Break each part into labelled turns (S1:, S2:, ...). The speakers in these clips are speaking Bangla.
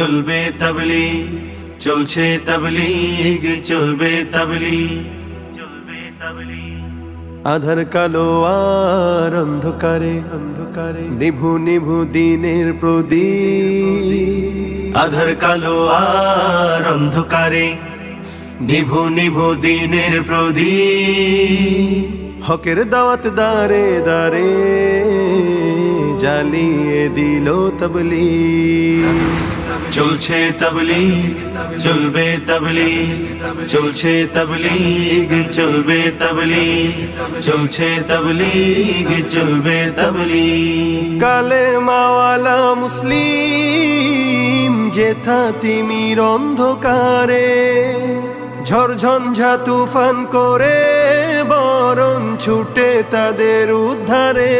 S1: চলবে তাবলিগ চলছে তাবলিগ চলবে তাবলিগ চলবে তাবলিগ। আধার কালো আর অন্ধকারে অন্ধকারে নিভু নিভু দিনের প্রদীপ। আধার কালো আর অন্ধকারে নিভু নিভু দিনের প্রদীপ। হকের দাওয়াত দারে দারে জ্বালিয়ে দিল তবলি চলছে তবলিগ, চলবে তবলিগ, চলছে তবলিগ, চলবে তবলিগ, চলছে তবলিগ, চলবে তবলিগ। কালে মাওয়ালা মুসলিম যেথা তিমির অন্ধকারে ঝড়ঝঞ্ঝা তুফান করে, বরণ ছুটে তাদের উদ্ধারে।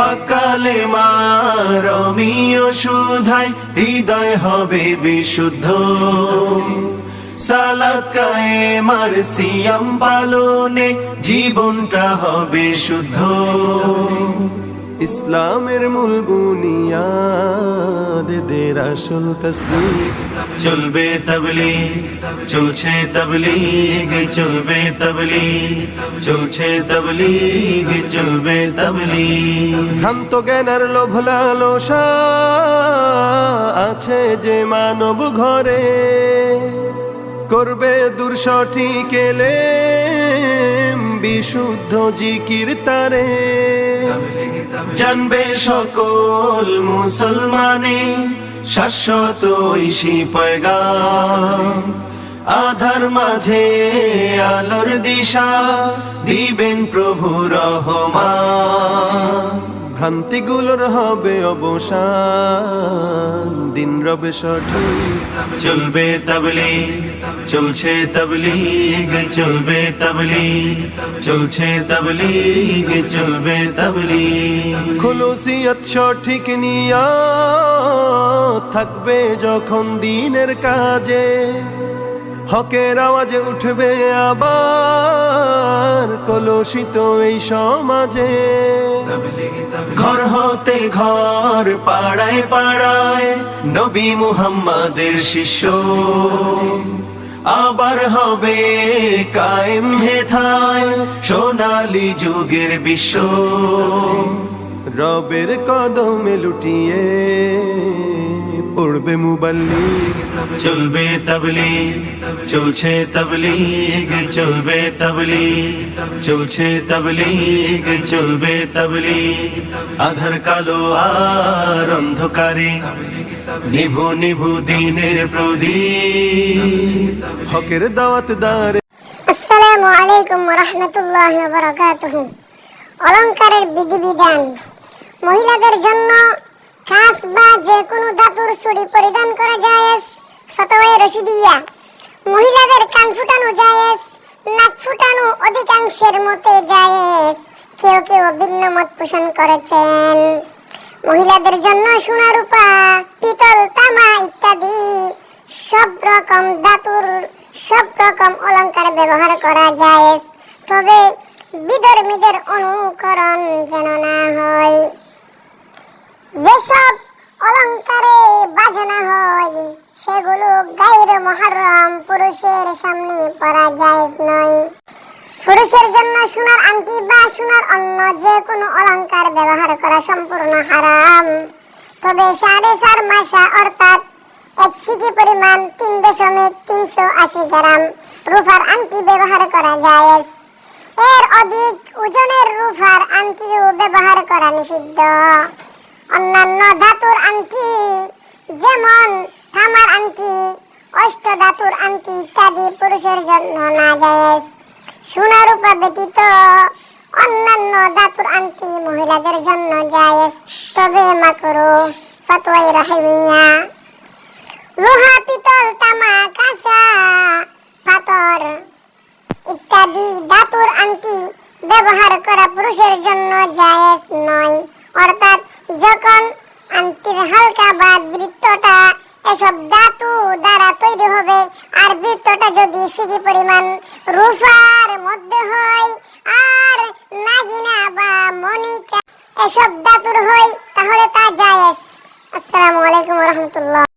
S1: পাকালে মারমীয় সুধায় হৃদয় হবে বিশুদ্ধ। সালাত কায়ে মার সিয়াম পালনে জীবনটা হবে শুদ্ধ। ইসলামের মূল বুনিয়াদ দের আসল তসদিক। চলবে তবলি চলছে তবলিগ, চলবে তবলি চলছে তবলিগ, চলবে তবলিগ। ভ্রান্ত জ্ঞানের লোভ লালসা আছে যে মানব ঘরে। করবে দুর্সঠিক এলে বিশুদ্ধ জিকির তারে। জানবে সকল মুসলমানে শাশ্বত ঐশী পয়গাম। আধার মাঝে আলোর দিশা দিবেন প্রভু রহমান। ভ্রান্তিগুলোর হবে অবসান। দিন রবে সঠিক। চলবে তবলিগ। চলছে তবলিগ, চলবে তবলিগ। চলছে তবলিগ, চলবে তবলিগ। খুলুসিয়ত সঠিক নিয়া থাকবে যখন দিনের কাজে। হকের আওয়াজে উঠবে আবার কলুষিত এই সমাজে। ঘর হতে ঘর, পাড়ায় পাড়ায় নবী মুহাম্মাদের শিষ্য। আবার হবে কায়েম হেথায় সোনালি যুগের বিশ্ব। রবের কদমে লুটিয়ে পড়বে মুবাল্লি চলবে তবলিগ চলছে তবলিগ চলবে তবলিগ চলছে তবলিগ চলবে তবলিগ। আধার কালো আর অন্ধকারে নিভু নিভু দিনের প্রদীপ। হকের দাওয়াত দারে
S2: আসসালামু আলাইকুম রহমতুল্লাহ বরকাতুহ। অলংকারের বিধিবিধান। মহিলাদের জন্য খাস বা যে কোনো ধাতুর চুড়ি পরিধান করা জায়েজ ফতোয়ায়ে রশিদিয়া মহিলাদের কান ফুটানো জায়েজ, নাক ফুটানো অধিকাংশের মতে জায়েজ। কেউ কেউ ভিন্ন মত পোষণ করেছেন। মহিলাদের জন্য সোনা রূপা পিতল তামা ইত্যাদি সব রকম ধাতুর সব রকম অলংকার ব্যবহার করা যায় তবে বিধর্মীদের অনুকরণ যেন না হয়। যেসব অলংকারে বাজনা হয়, সেগুলো গায়ের মহারম পুরুষের সামনে পরা যায় নয়। পুরুষের জন্য সোনার আংটি বা সোনার অন্য যে কোনো অলংকার ব্যবহার করা সম্পূর্ণ হারাম। তবে সাড়ে চার মাসা অর্থাৎ এক সিজি পরিমাণ তিন দশমিক তিনশো আশি গ্রাম রুফার আংটি ব্যবহার করা যায় এর অধিক ওজনের রুফার আংটিও ব্যবহার করা নিষিদ্ধ। অন্যান্য ধাতুর আংটি, যেমন থামার আংটি অষ্ট ধাতুর আংটি ইত্যাদি পুরুষের জন্য না যায় সোনা রূপা ব্যতীত অন্যান্য ধাতুর আংটি মহিলাদের জন্য জায়েজ। তবে মাকরু, ফতোয়াই রাহিমিয়া। লোহা পিতল তামা কাঁচা পাথর ইত্যাদি ধাতুর আংটি ব্যবহার করা পুরুষের জন্য জায়েজ নয়। অর্থাৎ যখন আংটির হালকা বা বৃত্তটা এসব ধাতু দ্বারা তৈরি হবে, আর বৃত্তটা যদি সিগি পরিমাণ রুফার মধ্যে হয়, আর নাগিনা বা মনিকা এসব ধাতুর হয়, তাহলে তা জায়েজ। আসসালামু আলাইকুম রহমতুল্লাহ।